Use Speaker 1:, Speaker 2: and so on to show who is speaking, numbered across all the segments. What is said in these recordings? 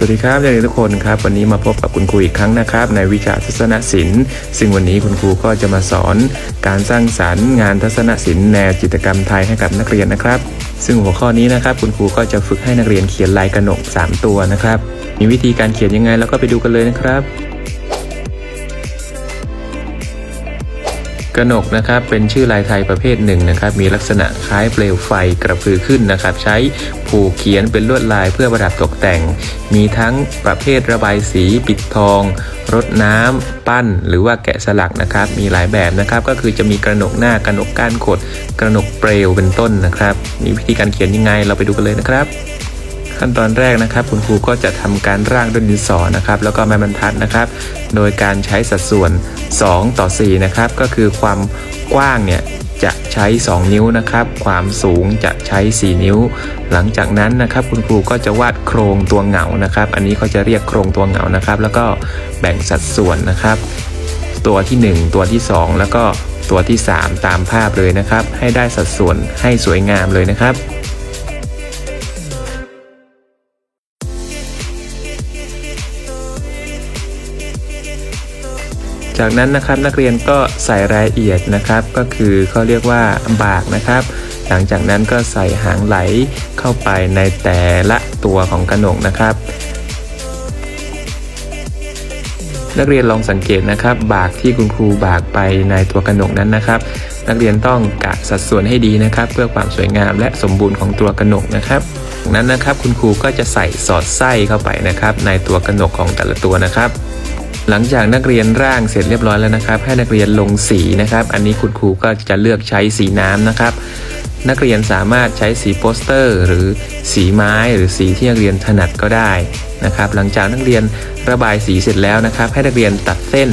Speaker 1: สวัสดีครับเด็กทุกคนครับ วันนี้มาพบกับคุณครูอีกครั้งนะครับ ในวิชาทัศนศิลป์ ซึ่งวันนี้คุณครูก็จะมาสอนการสร้างสรรค์งานทัศนศิลป์แนวจิตรกรรมไทยให้กับนักเรียนนะครับ ซึ่งหัวข้อนี้นะครับ คุณครูก็จะฝึกให้นักเรียนเขียนลายกระหนก 3 ตัวนะครับ มีวิธีการเขียนยังไงแล้วก็ไปดูกันเลยนะครับ กระหนกนะครับเป็นชื่อลายไทยประเภทหนึ่งนะครับมีลักษณะคล้ายเปลวไฟกระพือขึ้นนะครับ ใช้ผูกเขียนเป็นลวดลายเพื่อประดับตกแต่ง มีทั้งประเภทระบายสีปิดทองรดน้ำปั้น หรือว่าแกะสลักนะครับ มีหลายแบบนะครับ ก็คือจะมีกระหนกหน้ากระหนกก้านขด กระหนกเปลวเป็นต้นนะครับ มีวิธีการเขียนยังไงเราไปดูกันเลยนะครับ ขั้นตอนแรกนะครับ คุณครูก็จะทำการร่างด้วยดินสอนะครับ แล้วก็ไม้บรรทัดนะครับ โดยการใช้สัดส่วน 2 ต่อ 4 นะครับ ก็คือความกว้างเนี่ยจะใช้ 2 นิ้วนะครับ ความสูงจะใช้ 4 นิ้ว หลังจากนั้นนะครับ คุณครูก็จะวาดโครงตัวเหงานะครับ อันนี้เขาจะเรียกโครงตัวเหงานะครับ แล้วก็แบ่งสัดส่วนนะครับ ตัวที่ 1 ตัวที่ 2 แล้วก็ตัวที่ 3 ตามภาพเลยนะครับ ให้ได้สัดส่วนให้สวยงามเลยนะครับ จากนั้นนะครับนักเรียนก็ใส่รายละเอียดนะครับ ก็คือเขาเรียกว่าบากนะครับ หลังจากนั้นก็ใส่หางไหลเข้าไปในแต่ละตัวของกระหนกนะครับ นักเรียนลองสังเกตนะครับ บากที่คุณครูบากไปในตัวกระหนกนั้นนะครับ นักเรียนต้องกะสัดส่วนให้ดีนะครับ เพื่อความสวยงามและสมบูรณ์ของตัวกระหนกนะครับจากนั้นนะครับคุณครูก็จะใส่สอดไส้เข้าไปนะครับ ในตัวกระหนกของแต่ละตัวนะครับ หลังจากนักเรียนร่างเสร็จเรียบร้อยแล้วนะครับ ให้นักเรียนลงสีนะครับ อันนี้คุณครูก็จะเลือกใช้สีน้ำนะครับ นักเรียนสามารถใช้สีโปสเตอร์ หรือสีไม้หรือสีที่นักเรียนถนัดก็ได้นะครับ หลังจากนักเรียนระบายสีเสร็จแล้วนะครับ ให้นักเรียนตัดเส้น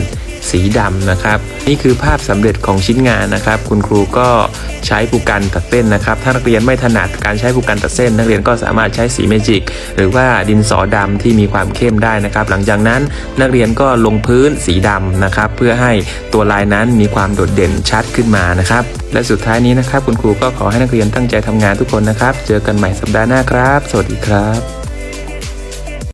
Speaker 1: สีดำนะครับ นี่คือภาพสำเร็จของชิ้นงานนะครับ คุณครูก็ใช้ผู้กันตัดเส้นนะครับ ถ้านักเรียนไม่ถนัดการใช้ผู้กันตัดเส้น นักเรียนก็สามารถใช้สีเมจิก หรือว่าดินสอดำที่มีความเข้มได้นะครับ หลังจากนั้นนักเรียนก็ลงพื้นสีดำนะครับ เพื่อให้ตัวลายนั้นมีความโดดเด่นชัดขึ้นมานะครับ และสุดท้ายนี้นะครับ คุณครูก็ขอให้นักเรียนตั้งใจทำงานทุกคนนะครับ เจอกันใหม่สัปดาห์หน้าครับ สวัสดีครับ